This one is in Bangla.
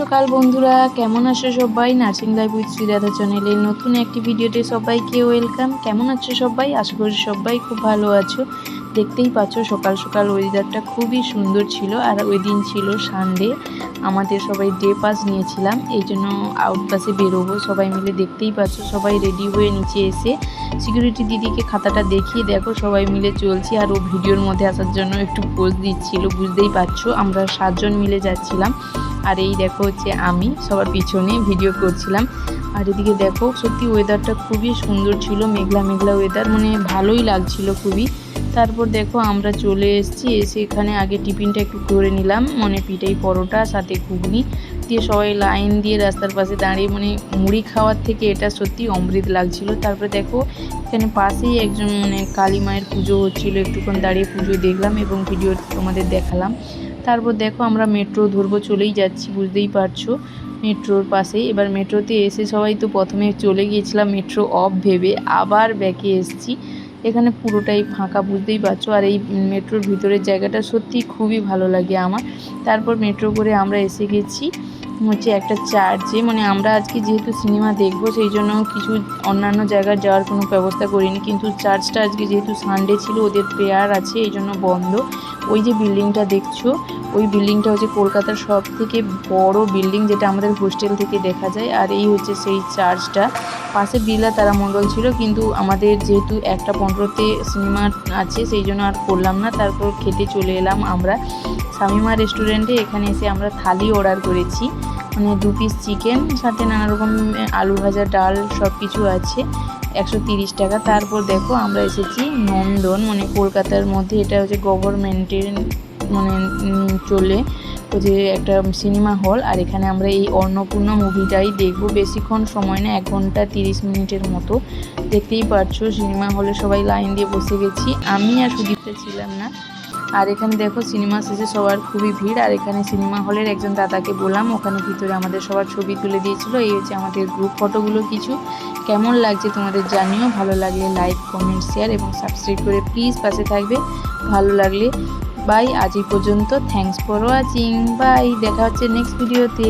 সকাল বন্ধুরা, কেমন আছো সবাই? নার্সিং লাইফ উইথ শ্রীরাধা চ্যানেলের নতুন একটি ভিডিওতে সবাইকে ওয়েলকাম কেমন আছো সবাই? আশা করি সবাই খুব ভালো আছো। দেখতেই পাচ্ছ, সকাল সকাল ওয়েদারটা খুবই সুন্দর ছিল আর ওই দিন ছিল সানডে আমাদের সবাই ডে পাস নিয়েছিলাম, এই জন্য আউট পাসে বেরোবো। সবাই মিলে দেখতেই পাচ্ছ, সবাই রেডি হয়ে নিচে এসে সিকিউরিটি দিদিকে খাতাটা দেখিয়ে দেখো, সবাই মিলে চলছি। আর ও ভিডিওর মধ্যে আসার জন্য একটু পোজ দিচ্ছিল, বুঝতেই পারছ? আমরা সাতজন মিলে যাচ্ছিলাম। আর এই দেখো হচ্ছে আমি, সবার পিছনে ভিডিও করছিলাম। আর এদিকে দেখো, সত্যি ওয়েদারটা খুবই সুন্দর ছিল, মেঘলা মেঘলা ওয়েদার মানে ভালোই লাগছিল খুবই। তারপর দেখো আমরা চলে এসেছি, এসে এখানে আগে টিফিনটা একটু করে নিলাম। মানে পিঠাই পরোটা, সাথে ঘুগনি। দিয়ে সবাই লাইন দিয়ে রাস্তার পাশে দাঁড়িয়ে মানে মুড়ি খাওয়ার থেকে এটা সত্যি অমৃত লাগছিল। তারপরে দেখো, এখানে পাশেই একজন মানে কালী মায়ের পুজো হচ্ছিল। একটুক্ষণ দাঁড়িয়ে পুজো দেখলাম এবং ভিডিও তোমাদের দেখালাম। তারপর দেখো আমরা মেট্রো ধরবো, চলেই যাচ্ছি, বুঝতেই পারছ। মেট্রোর পাশেই। এবার মেট্রোতে এসে সবাই তো প্রথমে চলে গিয়েছিলাম মেট্রো অফ ভেবে, আবার ব্যাকে এসেছি। এখানে পুরোটাই ফাঁকা, বুঝতেই পারছ? আর এই মেট্রোর ভিতরের জায়গাটা সত্যি খুবই ভালো লাগে আমার। তারপর মেট্রো করে আমরা এসে গেছি হচ্ছে একটা চার্চে। মানে আমরা আজকে যেহেতু সিনেমা দেখব, সেই জন্য কিছু অন্যান্য জায়গায় যাওয়ার কোনো ব্যবস্থা করিনি। কিন্তু চার্চটা আজকে যেহেতু সানডে ছিল, ওদের প্রেয়ার আছে, এই জন্য বন্ধ। ওই যে বিল্ডিংটা দেখছ ওই বিল্ডিংটা হচ্ছে কলকাতার সব থেকে বড় বিল্ডিং যেটা আমাদের হোস্টেল থেকে দেখা যায়। আর এই হচ্ছে সেই চার্চটা। পাশে বিড়লা তারামণ্ডল ছিল, কিন্তু আমাদের যেহেতু একটা পনেরোতে সিনেমা আছে, সেই জন্য আর করলাম না। তারপর খেতে চলে এলাম আমরা। শামিমা রেস্টুরেন্টে এখানে এসে আমরা থালি অর্ডার করেছি। মানে দু পিস চিকেন সাথে নানা রকম আলু ভাজা, ডাল সব কিছু আছে। একশো তিরিশ টাকা। তারপর দেখো আমরা এসেছি নন্দন মানে কলকাতার মধ্যে এটা হচ্ছে গভর্নমেন্টের মানে চলে যে একটা সিনেমা হল। আর এখানে আমরা এই অন্নপূর্ণা মুভিটাই দেখব। বেশিক্ষণ সময় না, এক ঘণ্টা তিরিশ মিনিটের মতো। দেখতেই পারছ, সিনেমা হলে সবাই লাইন দিয়ে বসে গেছি। আমি আর সুদীপ্তা ছিলাম না। আর এখানে দেখো, সিনেমা শেষে সবার খুবই ভিড়। আর এখানে সিনেমা হলের একজন দাদাকে বললাম, ওখানে ভিতরে আমাদের সবার ছবি তুলে দিয়েছিল। এই হচ্ছে আমাদের গ্রুপ ফটোগুলো কিছু। কেমন লাগছে তোমাদের জানিও। ভালো লাগলে লাইক কমেন্ট শেয়ার এবং সাবস্ক্রাইব করে প্লিজ পাশে থাকবে। ভালো লাগলে বাই আজ পর্যন্ত। থ্যাংকস ফর ওয়াচিং বাই দেখা হচ্ছে নেক্সট ভিডিওতে